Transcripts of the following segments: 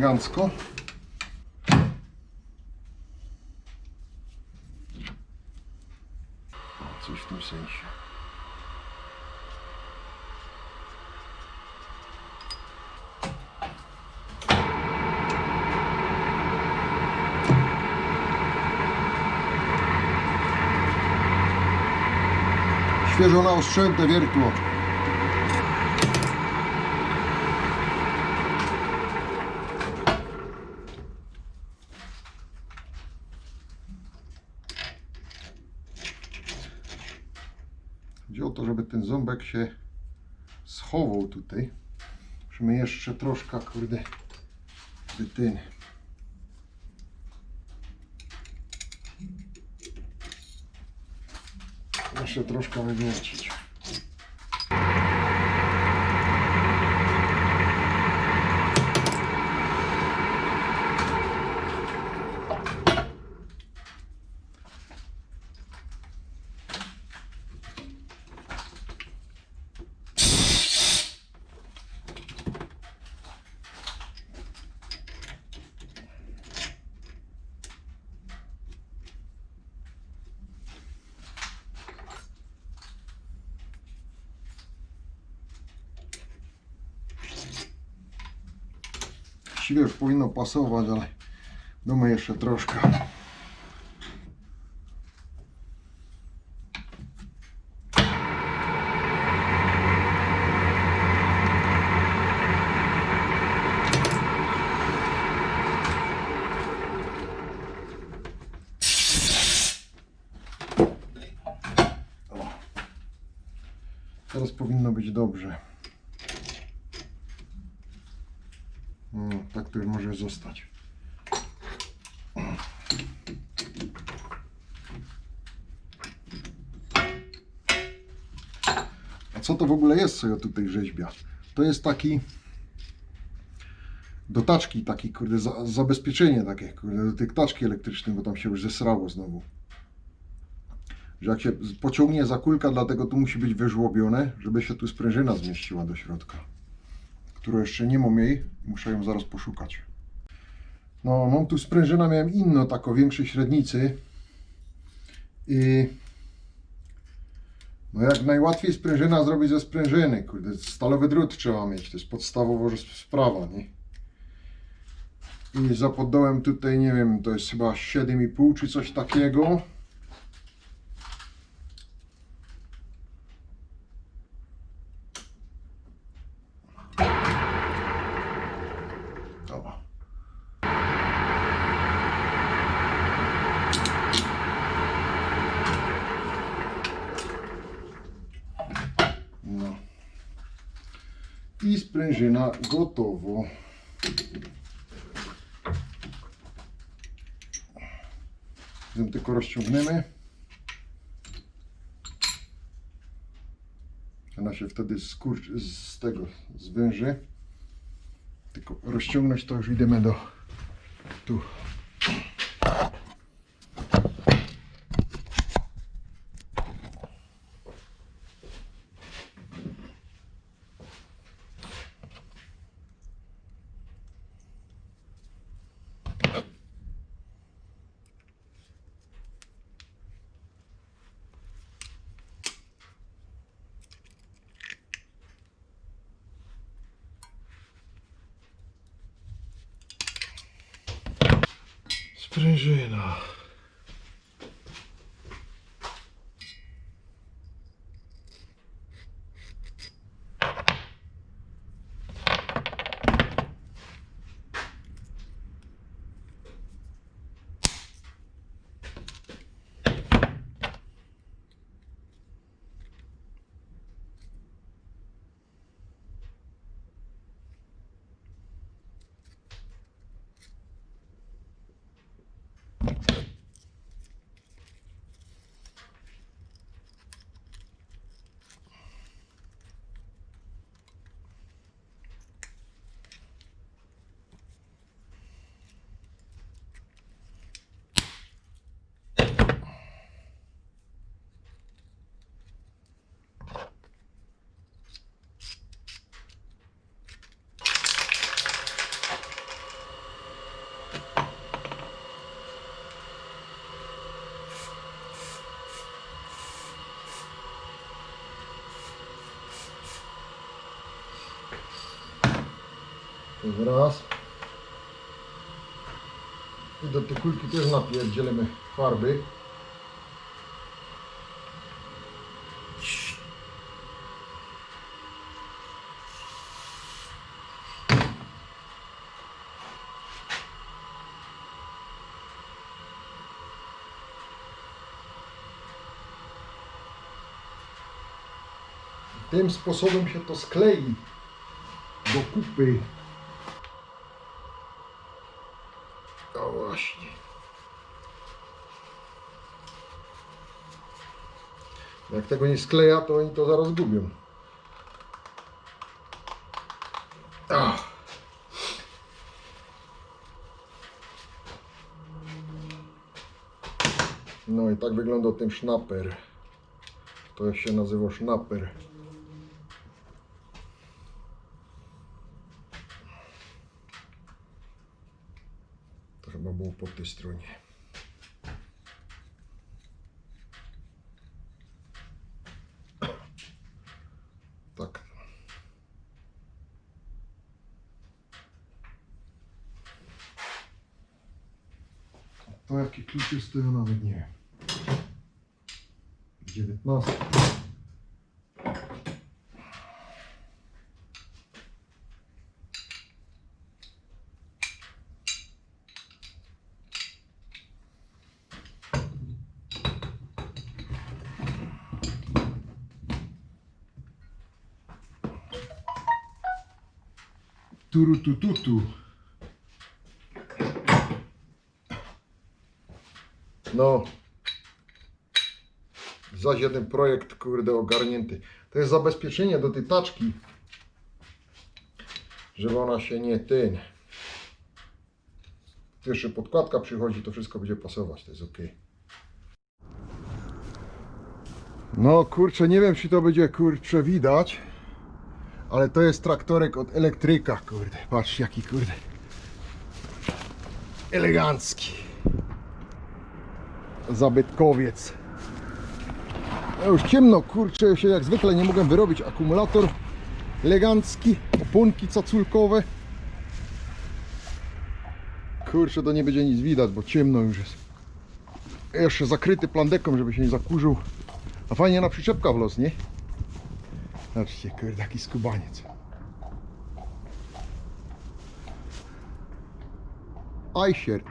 elegancko. O, Coś w tym sensie. Świeżo naostrzęte wiertło. Chodzi o to, żeby ten ząbek się schował tutaj. Musimy jeszcze troszkę, kurde, by ten. Jeszcze troszkę wywiercić. Właściwie już powinno pasować, ale damy jeszcze troszkę. O. Teraz powinno być dobrze. No, tak to już może zostać. A co to w ogóle jest, co ja tutaj rzeźbia? To jest taki do taczki, taki kurde, za, zabezpieczenie takie, kurde, do tych taczki elektrycznej, bo tam się już zesrało znowu. Że jak się pociągnie za kulka, dlatego tu musi być wyżłobione, żeby się tu sprężyna zmieściła do środka którą jeszcze nie mam jej. Muszę ją zaraz poszukać. No, mam tu sprężynę, miałem inną, taką większej średnicy. I no jak najłatwiej sprężyna zrobić ze sprężyny, kurde, stalowy drut trzeba mieć, to jest podstawowa sprawa, nie? I zapodałem tutaj, nie wiem, to jest chyba 7,5 czy coś takiego. O. No. I sprężyna gotowo. Zatem tylko rozciągniemy. Ona się wtedy skurcz, z tego zwęży. Tylko rozciągnąć to już idziemy do tu. Sprężyna. Raz. I do tej kulki też napierdzielimy farby. Tym sposobem się to sklei do kupy. O właśnie. Jak tego nie skleja, to oni to zaraz gubią. Ach. No i tak wygląda ten sznaper. To się nazywa sznaper. Chyba było po tej stronie. Tak. To jaki klucz jest, to ja nawet nie wiem. 19. Turu tu tu tu. No. Zaś jeden projekt, kurde, ogarnięty. To jest zabezpieczenie do tej taczki. Żeby ona się nie. Tu Jeszcze podkładka przychodzi, to wszystko będzie pasować, to jest ok. No kurczę, nie wiem czy to będzie kurczę widać. Ale to jest traktorek od elektryka, kurde. Patrz jaki kurde. Elegancki. Zabytkowiec. Już ciemno, kurczę, się jak zwykle nie mogłem wyrobić. Akumulator elegancki, oponki caculkowe. Kurczę, to nie będzie nic widać, bo ciemno już jest. Jeszcze zakryty plandeką, żeby się nie zakurzył. A fajnie na przyczepka w los, nie? Zobaczcie, kurde, taki skubaniec. Ajsier.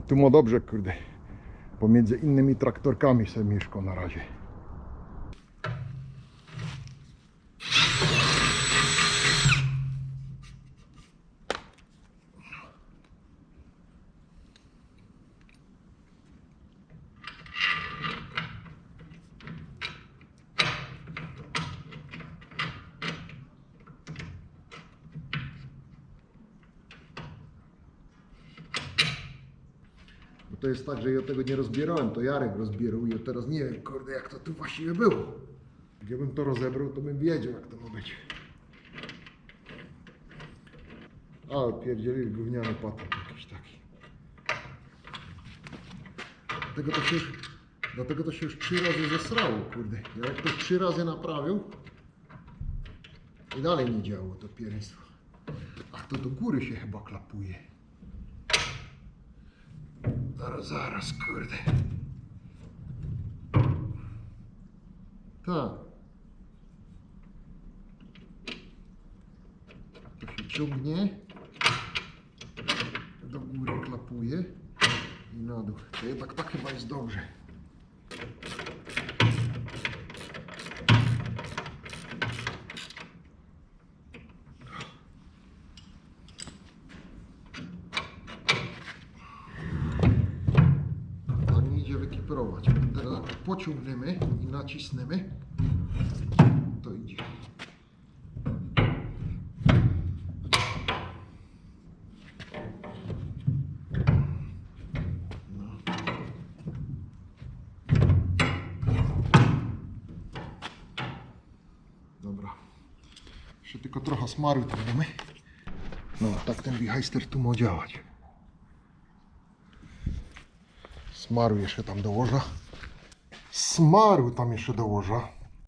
No tu ma dobrze, kurde. Pomiędzy innymi traktorkami sobie mieszka na razie. to jest tak, że ja tego nie rozbierałem, to Jarek rozbierał i ja teraz nie wiem, kurde, jak to tu właściwie było. Gdybym to rozebrał, to bym wiedział, jak to ma być. Ale pierdzieli gówniany patent jakiś taki. Dlatego to się dlatego to się już trzy razy zesrało, kurde. Ja jak to trzy razy naprawił i dalej nie działo to pierństwo. Ach, to do góry się chyba klapuje. Zaraz, zaraz, kurde. Tak. To się ciągnie. Do góry klapuje. I na dół. To jednak tak chyba jest dobrze. I nacisnemy, to idzie. No. Tylko trochę smaru tam damy. No, tak ten wichajster tu ma działać. Smaru jeszcze tam dołożę. Smaru tam jeszcze dołożę.